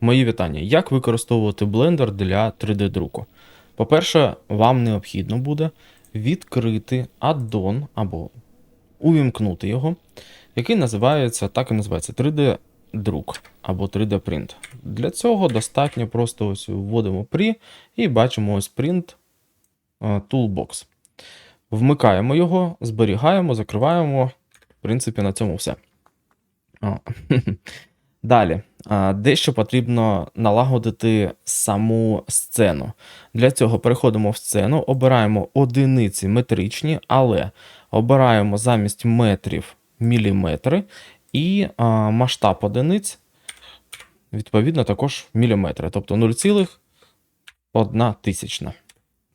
Мої вітання. Як використовувати Blender для 3D-друку? По-перше, вам необхідно буде відкрити аддон або увімкнути його, який називається, так і називається 3D-друк або 3D-принт. Для цього достатньо просто ось вводимо Pre і бачимо ось Print е, Toolbox. Вмикаємо його, зберігаємо, закриваємо. В принципі, на цьому все. Далі, дещо потрібно налагодити саму сцену. Для цього переходимо в сцену, обираємо одиниці метричні, але обираємо замість метрів міліметри і масштаб одиниць, відповідно, також міліметри, тобто 0,1 тисячна.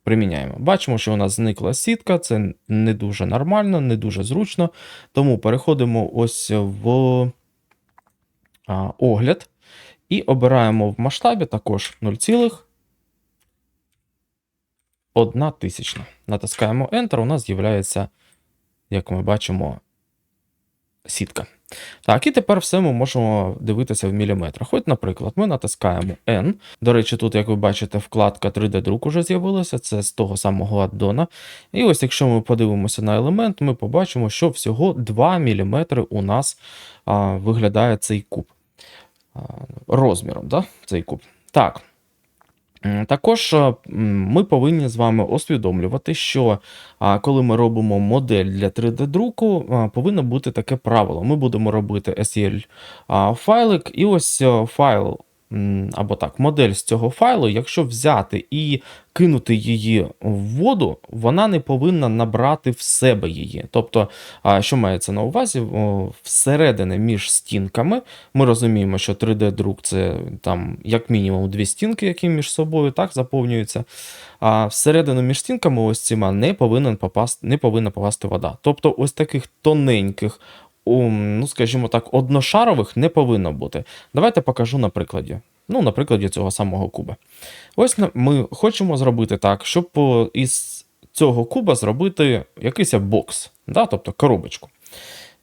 Приміняємо. Бачимо, що у нас зникла сітка, це не дуже нормально, не дуже зручно. Тому переходимо ось в огляд. І обираємо в масштабі також 0,1 тисячна. Натискаємо Enter, у нас з'являється, як ми бачимо, сітка. Так, і тепер все ми можемо дивитися в міліметрах. От, наприклад, ми натискаємо N. До речі, тут, як ви бачите, вкладка 3D-друк уже з'явилася, це з того самого аддона. І ось, якщо ми подивимося на елемент, ми побачимо, що всього 2 мм у нас а, виглядає цей куб. Розміром, да? цей куб. Так. Також ми повинні з вами усвідомлювати, що коли ми робимо модель для 3D-друку, повинно бути таке правило. Ми будемо робити SEL файлик, і ось файл, або так, модель з цього файлу, якщо взяти і кинути її в воду, вона не повинна набрати в себе її. Тобто, що мається на увазі, всередини між стінками ми розуміємо, що 3D-друк це там як мінімум дві стінки, які між собою так заповнюються. А всередину між стінками ось ціма не повинен попасти, не повинна попасти вода. Тобто, ось таких тоненьких, ум, ну скажімо так, одношарових не повинно бути. Давайте покажу на прикладі. Ну, на прикладі цього самого куба. Ось ми хочемо зробити так, щоб із цього куба зробити якийсь бокс, да? тобто коробочку.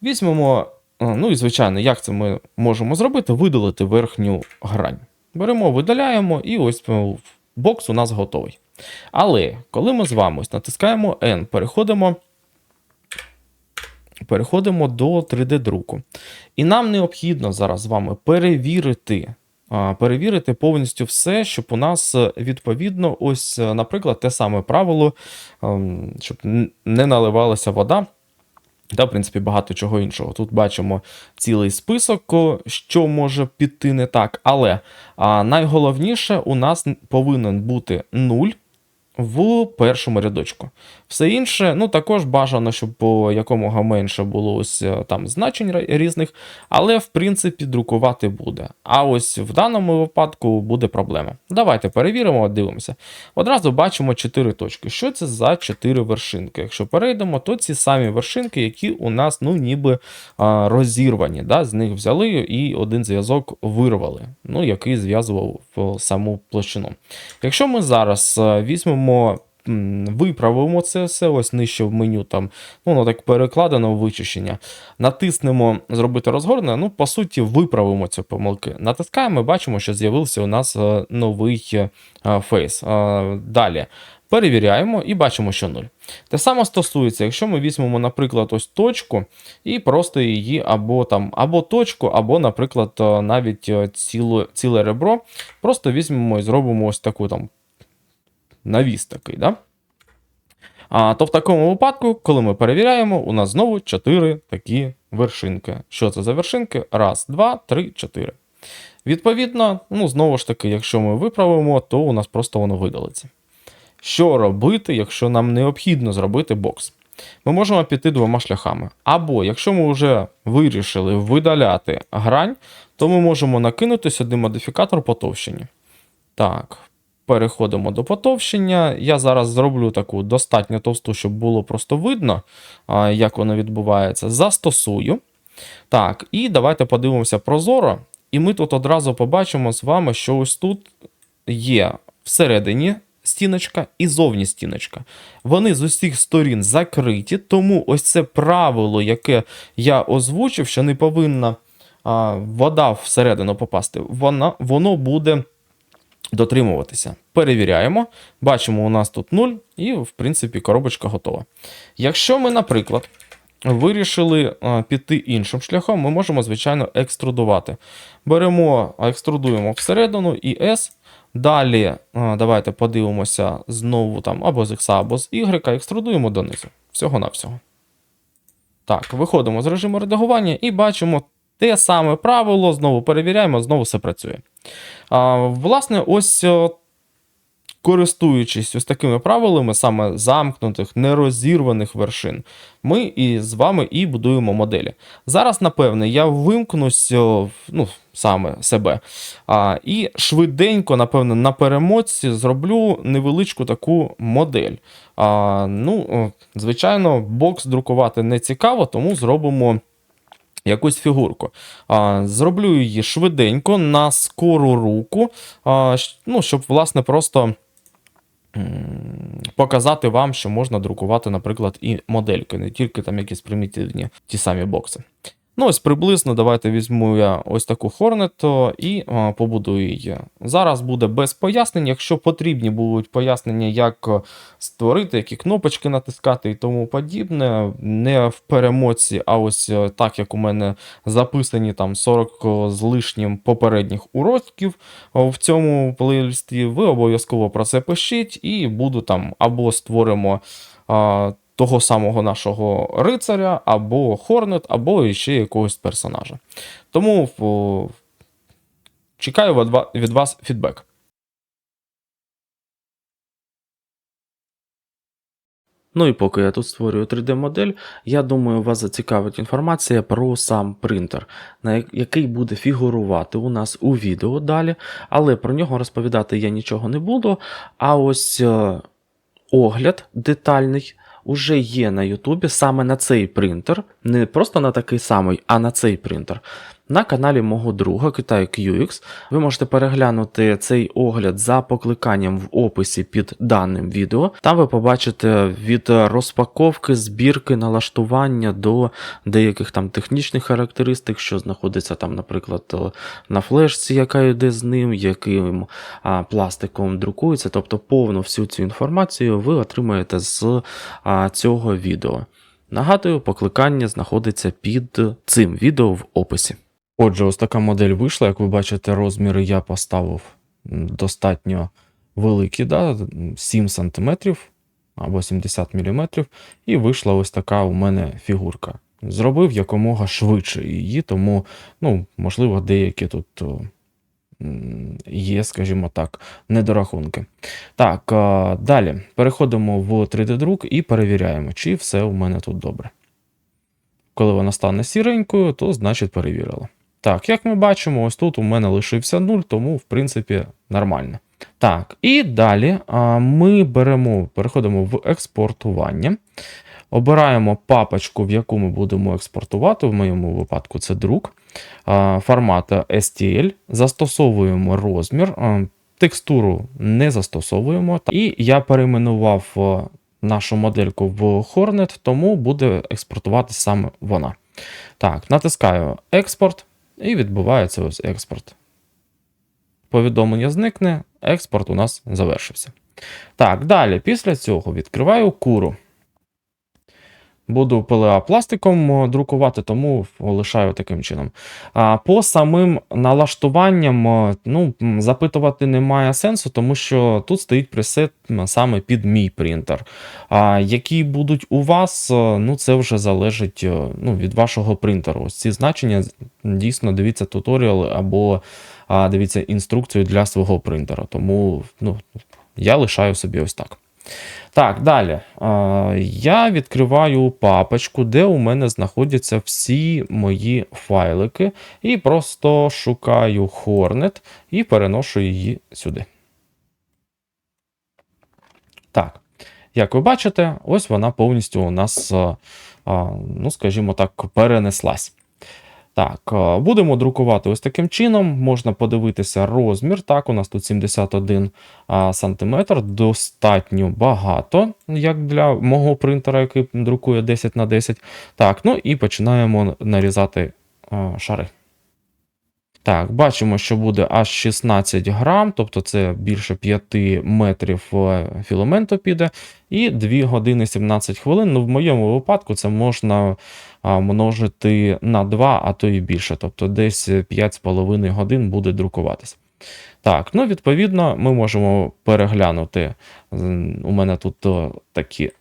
Візьмемо, е, ну і звичайно, як це ми можемо зробити? Видалити верхню грань. Беремо, видаляємо, і ось е, бокс у нас готовий. Але коли ми з вами натискаємо N, переходимо, переходимо до 3D-друку. І нам необхідно зараз з вами перевірити. Перевірити повністю все, щоб у нас е, відповідно, ось, е, наприклад, те саме правило, ем, щоб не наливалася вода, та, в принципі, багато чого іншого. Тут бачимо цілий список, що може піти не так. Але найголовніше у нас повинен бути 0 в першому рядочку. Все інше, ну також бажано, щоб по якомога менше було ось е, там значень різних, але в принципі друкувати буде. А ось в даному випадку буде проблема. Давайте перевіримо, дивимося. Одразу бачимо 4 точки. Що це за 4 вершинки? Якщо перейдемо, то ці самі вершинки, які у нас ну ніби а, розірвані. Да? З них взяли і один зв'язок вирвали, ну, який зв'язував саму площину. Якщо ми зараз е, візьмемо, м, виправимо це все, ось нижче в меню, там, ну, воно так перекладено вичищення, натиснемо зробити розгорнення, ну, по суті, виправимо ці помилки. Натискаємо, і бачимо, що з'явився у нас е, новий е, фейс. Е, Далі. Перевіряємо і бачимо, що 0. Те саме стосується, якщо ми візьмемо, наприклад, ось точку і просто її або там, або точку, або, наприклад, навіть ціле, ціле ребро, просто візьмемо і зробимо ось таку там навіс такий. Да? А, то в такому випадку, коли ми перевіряємо, у нас знову 4 такі вершинки. Що це за вершинки? Раз, два, три, чотири. Відповідно, ну, знову ж таки, якщо ми виправимо, то у нас просто воно видалиться. Що робити, якщо нам необхідно зробити бокс? Ми можемо піти двома шляхами. Або, якщо ми вже вирішили видаляти грань, то ми можемо накинути сюди модифікатор потовщення. Так, переходимо до потовщення. Я зараз зроблю таку достатньо товсту, щоб було просто видно, як воно відбувається. Застосую. Так, і давайте подивимося прозоро. І ми тут одразу побачимо з вами, що ось тут є всередині стіночка і зовні стіночка. Вони з усіх сторін закриті, тому ось це правило, яке я озвучив, що не повинна вода всередину попасти, вона, воно буде дотримуватися. Перевіряємо, бачимо, у нас тут 0, і, в принципі, коробочка готова. Якщо ми, наприклад, вирішили піти іншим шляхом, ми можемо, звичайно, екструдувати. Беремо, екструдуємо всередину і S. Далі, давайте подивимося знову там або з X, або з Y, екструдуємо донизу. Всього-навсього. Так, виходимо з режиму редагування і бачимо те саме правило, знову перевіряємо, знову все працює. А, Власне, ось користуючись ось такими правилами, саме замкнутих, нерозірваних вершин, ми і з вами і будуємо моделі. Зараз, напевне, я вимкнусь ну, саме себе. А, І швиденько, напевне, на перемотці зроблю невеличку таку модель. А, Ну, Звичайно, бокс друкувати не цікаво, тому зробимо. Якусь фігурку. А, Зроблю її швиденько на скору руку, а, ну, щоб, власне, просто показати вам, що можна друкувати, наприклад, і модельки, не тільки там якісь примітивні ті самі бокси. Ну, ось приблизно давайте візьму я ось таку Hornet і а, побудую її. Зараз буде без пояснень. Якщо потрібні будуть пояснення, як е, створити, які кнопочки натискати і тому подібне, не в перемоці, а ось е, так, як у мене записані там 40 з лишнім попередніх уроків в цьому плейлисті, ви обов'язково про це пишіть, і буду там або створимо. а, того самого нашого рицаря, або Хорнет, або ще якогось персонажа. Тому чекаю від вас фідбек. Ну і поки я тут створюю 3D-модель, я думаю, вас зацікавить інформація про сам принтер, на який буде фігурувати у нас у відео далі, але про нього розповідати я нічого не буду. А ось е, огляд детальний уже є на Ютубі саме на цей принтер, не просто на такий самий, а на цей принтер. На каналі мого друга Китай QX. Ви можете переглянути цей огляд за покликанням в описі під даним відео. Там ви побачите від розпаковки, збірки, налаштування до деяких там технічних характеристик, що знаходиться там, наприклад, на флешці, яка йде з ним, яким а, пластиком друкується. Тобто повну всю цю інформацію ви отримаєте з а, цього відео. Нагадую, покликання знаходиться під цим відео в описі. Отже, ось така модель вийшла. Як ви бачите, розміри я поставив достатньо великі, да? 7 см або 70 мм, і вийшла ось така у мене фігурка. Зробив якомога швидше її, тому, ну, можливо, деякі тут є, скажімо так, недорахунки. Так, далі переходимо в 3D-друк і перевіряємо, чи все у мене тут добре. Коли вона стане сіренькою, то значить перевірила. Так, як ми бачимо, ось тут у мене лишився 0, тому в принципі нормально. Так, і далі ми беремо, переходимо в експортування. Обираємо папочку, в яку ми будемо експортувати. В моєму випадку це друк. А, формат STL. Застосовуємо розмір. Текстуру не застосовуємо. І я перейменував нашу модельку в Hornet, тому буде експортувати саме вона. Так, натискаю експорт, і відбувається ось експорт. Повідомлення зникне, експорт у нас завершився. Так, далі, після цього відкриваю куру. Буду PLA пластиком друкувати, тому лишаю таким чином. А по самим налаштуванням ну, запитувати немає сенсу, тому що тут стоїть пресет саме під мій принтер. А які будуть у вас, ну це вже залежить ну, від вашого принтеру. Ось ці значення дійсно дивіться туторіал або а, дивіться інструкцію для свого принтера. Тому ну, я лишаю собі ось так. Так, далі. Я відкриваю папочку, де у мене знаходяться всі мої файлики, і просто шукаю Hornet і переношу її сюди. Так, як ви бачите, ось вона повністю у нас, ну, скажімо так, перенеслась. Так, е, будемо друкувати ось таким чином. Можна подивитися розмір. Так, у нас тут 71 а, сантиметр, достатньо багато, як для мого принтера, який друкує 10 на 10. Так, ну і починаємо нарізати шари. Так, бачимо, що буде аж 16 грам, тобто це більше 5 метрів е, філаменту піде, і 2 години 17 хвилин. Ну, в моєму випадку це можна множити на 2, а то і більше, тобто десь 5,5 годин буде друкуватися. Так, ну відповідно, ми можемо переглянути. У мене тут такі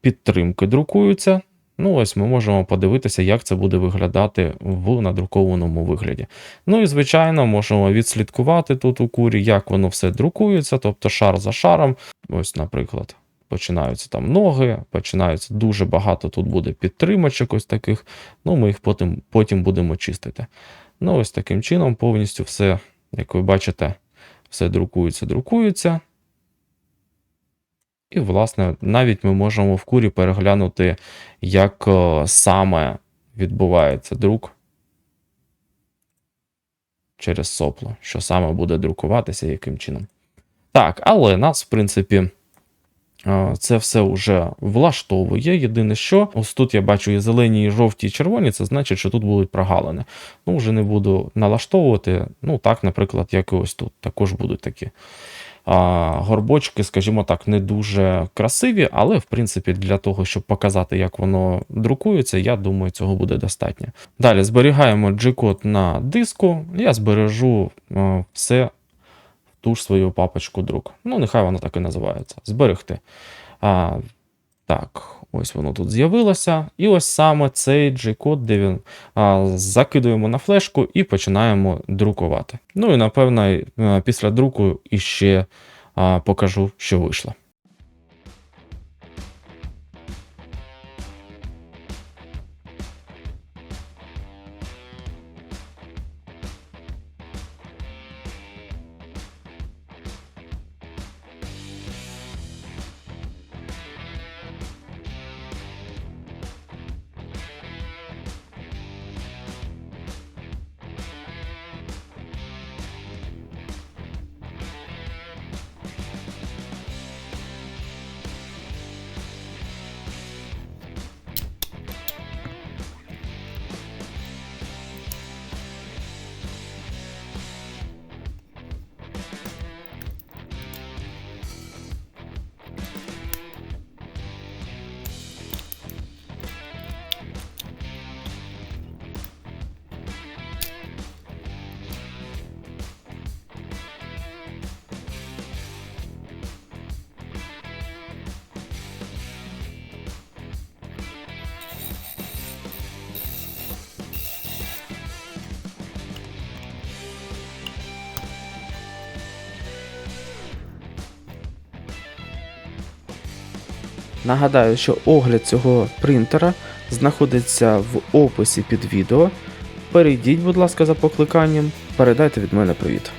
підтримки друкуються. Ну, ось ми можемо подивитися, як це буде виглядати в надрукованому вигляді. Ну і, звичайно, можемо відслідкувати тут у курі, як воно все друкується, тобто шар за шаром. Ось, наприклад, починаються там ноги, починаються дуже багато тут буде підтримочок ось таких. Ну, ми їх потім, потім будемо чистити. Ну, ось таким чином повністю все, як ви бачите, все друкується, друкується. І, власне, навіть ми можемо в курі переглянути, як е, саме відбувається друк через сопло, що саме буде друкуватися, яким чином. Так, але нас, в принципі, е, це все вже влаштовує. Єдине, що ось тут я бачу і зелені, і жовті, і червоні, це значить, що тут будуть прогалини. Ну, вже не буду налаштовувати. Ну, так, наприклад, як і ось тут. Також будуть такі горбочки, скажімо так, не дуже красиві, але в принципі для того, щоб показати, як воно друкується, я думаю, цього буде достатньо. Далі зберігаємо G-код на диску. Я збережу все в ту ж свою папочку друк. Ну, нехай воно так і називається. Зберегти. А, так, ось воно тут з'явилося. І ось саме цей G-код, де він а, закидуємо на флешку і починаємо друкувати. Ну і напевно, після друку іще а, покажу, що вийшло. Нагадаю, що огляд цього принтера знаходиться в описі під відео. Перейдіть, будь ласка, за покликанням, передайте від мене привіт.